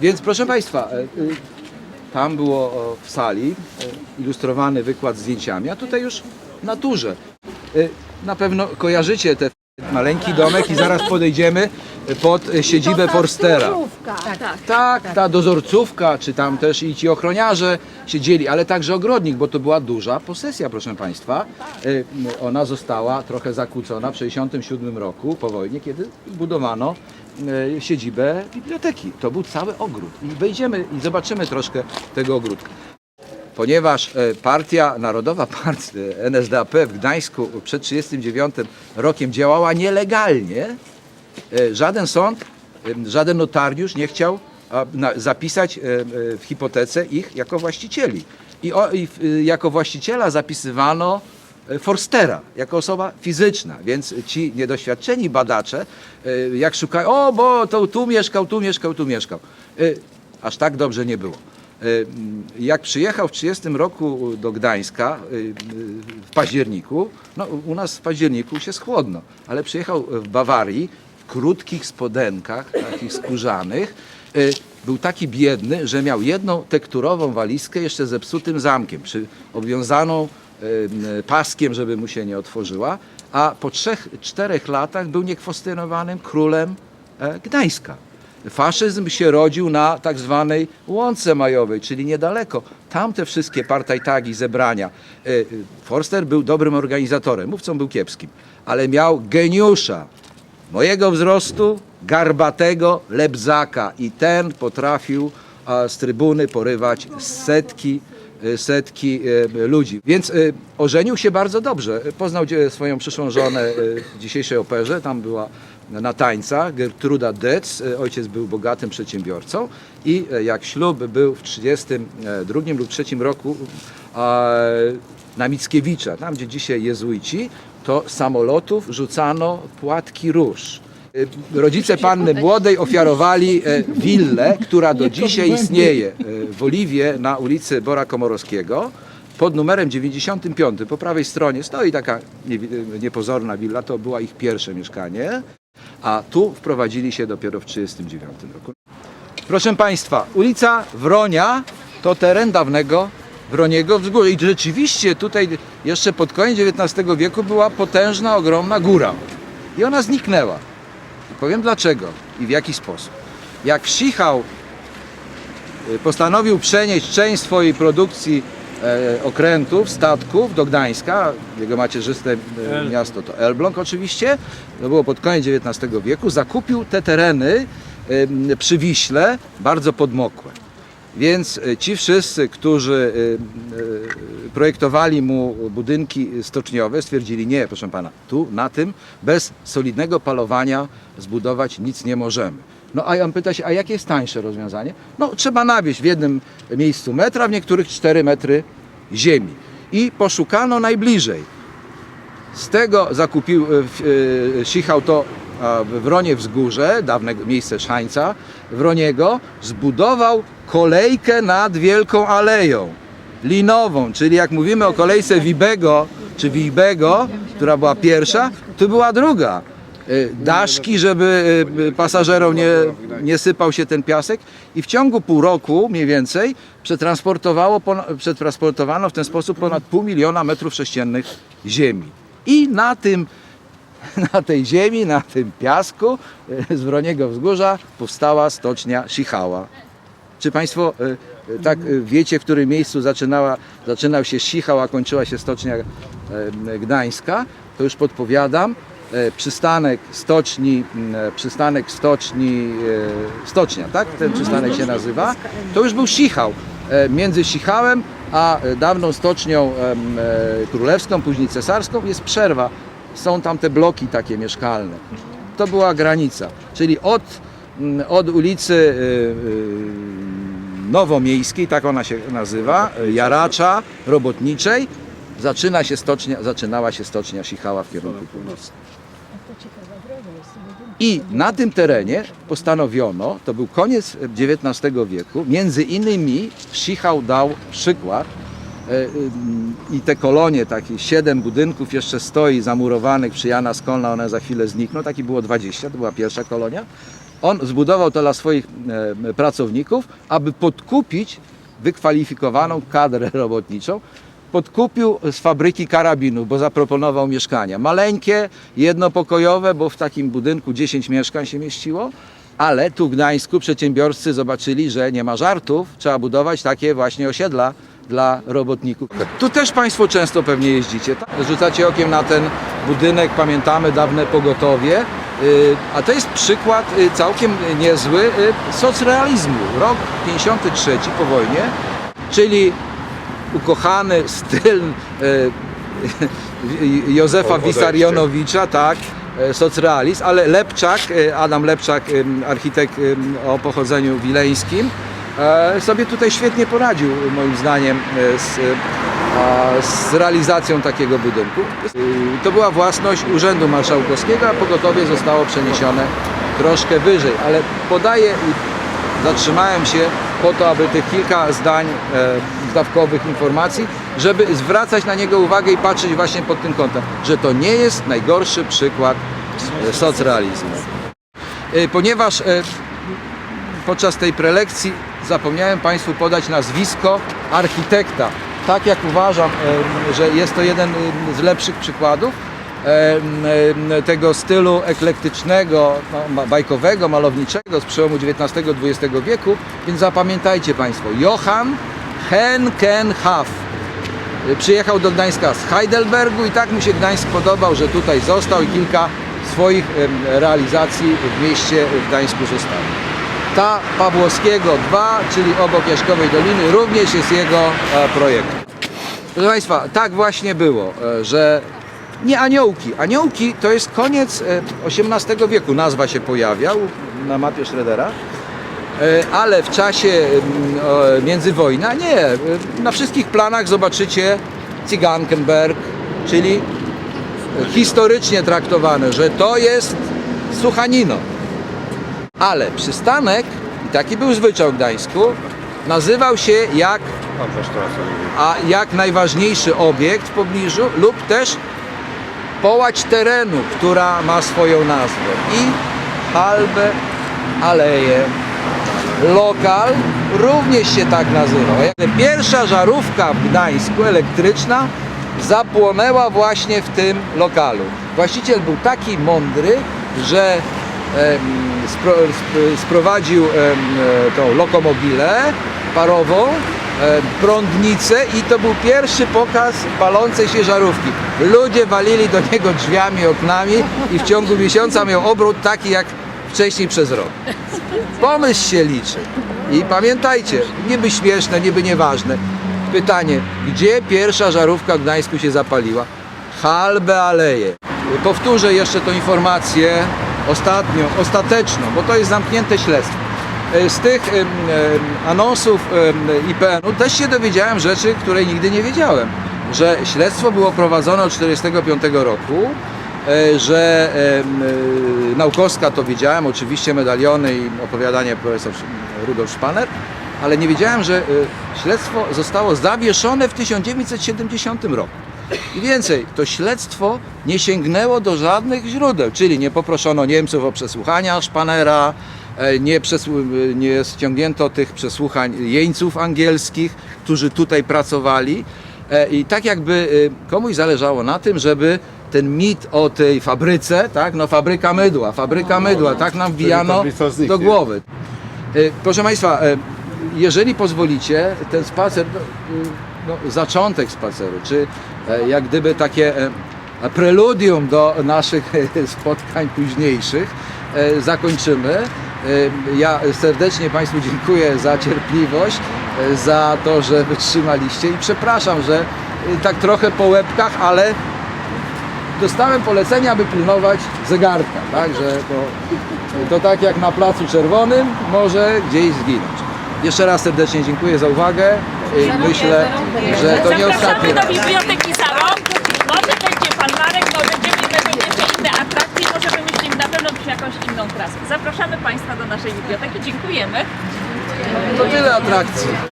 Więc proszę Państwa, e, y, tam było w sali e, ilustrowany wykład z zdjęciami, a tutaj już w naturze. E, Na pewno kojarzycie ten maleńki domek i zaraz podejdziemy pod siedzibę Forstera. Tak, tak. Tak, ta dozorcówka, czy tam też i ci ochroniarze siedzieli, ale także ogrodnik, bo to była duża posesja, proszę Państwa. Ona została trochę zakłócona w 1967 roku po wojnie, kiedy budowano siedzibę biblioteki. To był cały ogród. I wejdziemy i zobaczymy troszkę tego ogródka. Ponieważ e, Partia Narodowa, part, e, NSDAP w Gdańsku przed 1939 rokiem działała nielegalnie, e, żaden sąd, e, żaden notariusz nie chciał zapisać e, e, w hipotece ich jako właścicieli. I, i jako właściciela zapisywano e, Forstera, jako osoba fizyczna, więc ci niedoświadczeni badacze, e, jak szukają, o, bo to tu mieszkał, tu mieszkał, tu mieszkał. E, Aż tak dobrze nie było. E, Jak przyjechał w 30 roku do Gdańska e, w październiku, no u nas w październiku się schłodno, ale przyjechał w Bawarii w krótkich spodenkach, takich skórzanych. E, Był taki biedny, że miał jedną tekturową walizkę jeszcze zepsutym zamkiem, przy, obwiązaną e, paskiem, żeby mu się nie otworzyła, a po trzech, czterech latach był niekwestionowanym królem e, Gdańska. Faszyzm się rodził na tak zwanej łące majowej, czyli niedaleko. Tam te wszystkie partajtagi, zebrania. E, Forster był dobrym organizatorem, mówcą był kiepskim, ale miał geniusza mojego wzrostu, garbatego lebzaka i ten potrafił z trybuny porywać setki setki e, ludzi. Więc e, ożenił się bardzo dobrze. Poznał swoją przyszłą żonę e, w dzisiejszej operze, tam była na tańcach, Gertruda. E, Ojciec był bogatym przedsiębiorcą i e, jak ślub był w 32 lub 3 roku na Mickiewicza, tam gdzie dzisiaj jezuici, to samolotów rzucano płatki róż. E, Rodzice panny młodej ofiarowali e, willę, która do dzisiaj istnieje e, w Oliwie na ulicy Bora Komorowskiego pod numerem 95. Po prawej stronie stoi taka niewi- niepozorna willa, to była ich pierwsze mieszkanie, a tu wprowadzili się dopiero w 1939 roku. Proszę Państwa, ulica Wronia to teren dawnego Wroniego Wzgórza. I rzeczywiście tutaj jeszcze pod koniec XIX wieku była potężna, ogromna góra. I ona zniknęła. Powiem dlaczego i w jaki sposób. Jak Sichał y, postanowił przenieść część swojej produkcji e, okrętów, statków do Gdańska, jego macierzyste e, miasto to Elbląg oczywiście, to było pod koniec XIX wieku, zakupił te tereny e, przy Wiśle bardzo podmokłe. Więc ci wszyscy, którzy projektowali mu budynki stoczniowe, stwierdzili, nie, proszę pana, tu na tym bez solidnego palowania zbudować nic nie możemy. No a ja pyta się, a jakie jest tańsze rozwiązanie? No trzeba nawieźć w jednym miejscu metra, w niektórych 4 metry ziemi. I poszukano najbliżej. Z tego zakupił, e, w- e, Sichał to w Wronie Wzgórze, dawne miejsce Szańca, Wroniego, zbudował kolejkę nad Wielką Aleją linową, czyli jak mówimy o kolejce Wibego czy Wibego, która była pierwsza, to była druga. E, Daszki, żeby e, pasażerom nie, nie sypał się ten piasek i w ciągu pół roku mniej więcej przetransportowało, przetransportowano w ten sposób ponad pół miliona metrów sześciennych ziemi. I na tym na tej ziemi, na tym piasku z Wroniego Wzgórza powstała stocznia Sichała. Czy Państwo e, e, tak e, wiecie, w którym miejscu zaczynała, zaczynał się Sichał, a kończyła się stocznia Gdańska? To już podpowiadam. Przystanek stoczni, przystanek stoczni, stocznia, tak? Ten przystanek się nazywa. To już był Sichał. Między Sichałem a dawną stocznią królewską, później cesarską jest przerwa. Są tam te bloki takie mieszkalne. To była granica. Czyli od, od ulicy Nowomiejskiej, tak ona się nazywa, y, Jaracza, Robotniczej, zaczyna się stocznia, zaczynała się stocznia Sichała w kierunku północnym. I na tym terenie postanowiono, to był koniec XIX wieku, między innymi Sichał dał przykład, ym, i te kolonie, takie siedem budynków jeszcze stoi zamurowanych przy Jana Skolna, one za chwilę znikną, taki było 20, to była pierwsza kolonia. On zbudował to dla swoich e, pracowników, aby podkupić wykwalifikowaną kadrę robotniczą. Podkupił z fabryki karabinów, bo zaproponował mieszkania. Maleńkie, jednopokojowe, bo w takim budynku 10 mieszkań się mieściło. Ale tu w Gdańsku przedsiębiorcy zobaczyli, że nie ma żartów, trzeba budować takie właśnie osiedla dla robotników. Tu też Państwo często pewnie jeździcie. tak? Rzucacie okiem na ten budynek, pamiętamy dawne pogotowie. Y, A to jest przykład y, całkiem niezły y, socrealizmu. Rok 53 po wojnie, czyli ukochany styl Józefa Odejście. Wissarionowicza, tak, socrealizm, ale Lepczak, Adam Lepczak, architekt o pochodzeniu wileńskim, e, sobie tutaj świetnie poradził, moim zdaniem, z, z realizacją takiego budynku. To była własność Urzędu Marszałkowskiego, a pogotowie zostało przeniesione troszkę wyżej, ale podaję i zatrzymałem się po to, aby tych kilka zdań e, zdawkowych informacji, żeby zwracać na niego uwagę i patrzeć właśnie pod tym kątem, że to nie jest najgorszy przykład e, socrealizmu. E, Ponieważ podczas tej prelekcji zapomniałem Państwu podać nazwisko architekta. Tak jak uważam, że jest to jeden z lepszych przykładów tego stylu eklektycznego, no, bajkowego, malowniczego z przełomu XIX-XX wieku, więc zapamiętajcie Państwo, Johann Henkenhaf. E, Przyjechał do Gdańska z Heidelbergu i tak mu się Gdańsk podobał, że tutaj został i kilka swoich realizacji w mieście w Gdańsku zostawił. Ta Pawłowskiego 2, czyli obok Jaśkowej Doliny, również jest jego e, projektem. Proszę Państwa, tak właśnie było, e, że nie aniołki. Aniołki to jest koniec e, XVIII wieku, nazwa się pojawiał na mapie Schroedera. E, Ale w czasie mm, międzywojna nie. E, Na wszystkich planach zobaczycie Zigankenberg, czyli historycznie traktowane, że to jest Suchanino. Ale przystanek, i taki był zwyczaj w Gdańsku, nazywał się jak a jak najważniejszy obiekt w pobliżu lub też połać terenu, która ma swoją nazwę. I halbę, aleje. Lokal również się tak nazywał. Pierwsza żarówka w Gdańsku elektryczna zapłonęła właśnie w tym lokalu. Właściciel był taki mądry, że sprowadził e, tą lokomobilę parową, prądnicę i to był pierwszy pokaz palącej się żarówki. Ludzie walili do niego drzwiami, oknami i w ciągu miesiąca miał obrót taki jak wcześniej przez rok. Pomysł się liczy. I pamiętajcie, niby śmieszne, niby nieważne. Pytanie, gdzie pierwsza żarówka w Gdańsku się zapaliła? Halbe Aleje. Powtórzę jeszcze tą informację ostatnią, ostateczną, bo to jest zamknięte śledztwo. E, Z tych anonsów IPN-u też się dowiedziałem rzeczy, której nigdy nie wiedziałem. Że śledztwo było prowadzone od 1945 roku, e, że e, Naukowska to wiedziałem, oczywiście medaliony i opowiadanie profesor Rudolf Szpaner, ale nie wiedziałem, że śledztwo zostało zawieszone w 1970 roku. I więcej, to śledztwo nie sięgnęło do żadnych źródeł, czyli nie poproszono Niemców o przesłuchania Szpanera, nie, przesłu- nie ściągnięto tych przesłuchań jeńców angielskich, którzy tutaj pracowali. E, I tak jakby e, komuś zależało na tym, żeby ten mit o tej fabryce, tak, no fabryka mydła, fabryka mydła, tak nam wbijano do głowy. E, Proszę Państwa, e, jeżeli pozwolicie, ten spacer, no, no, zaczątek spaceru, czy e, jak gdyby takie e, preludium do naszych e, spotkań późniejszych e, zakończymy. Ja serdecznie Państwu dziękuję za cierpliwość, e, za to, że wytrzymaliście i przepraszam, że e, tak trochę po łebkach, ale dostałem polecenie, aby pilnować zegarka, tak, że to, to tak jak na Placu Czerwonym może gdzieś zginąć. Jeszcze raz serdecznie dziękuję za uwagę i myślę, że to nie ostatni raz. do Biblioteki Salon. Może będzie Pan Marek, może będzie, będą jeszcze inne atrakcje, może wymyślimy na pewno inną trasę. Zapraszamy Państwa do naszej biblioteki. Dziękujemy. To tyle atrakcji.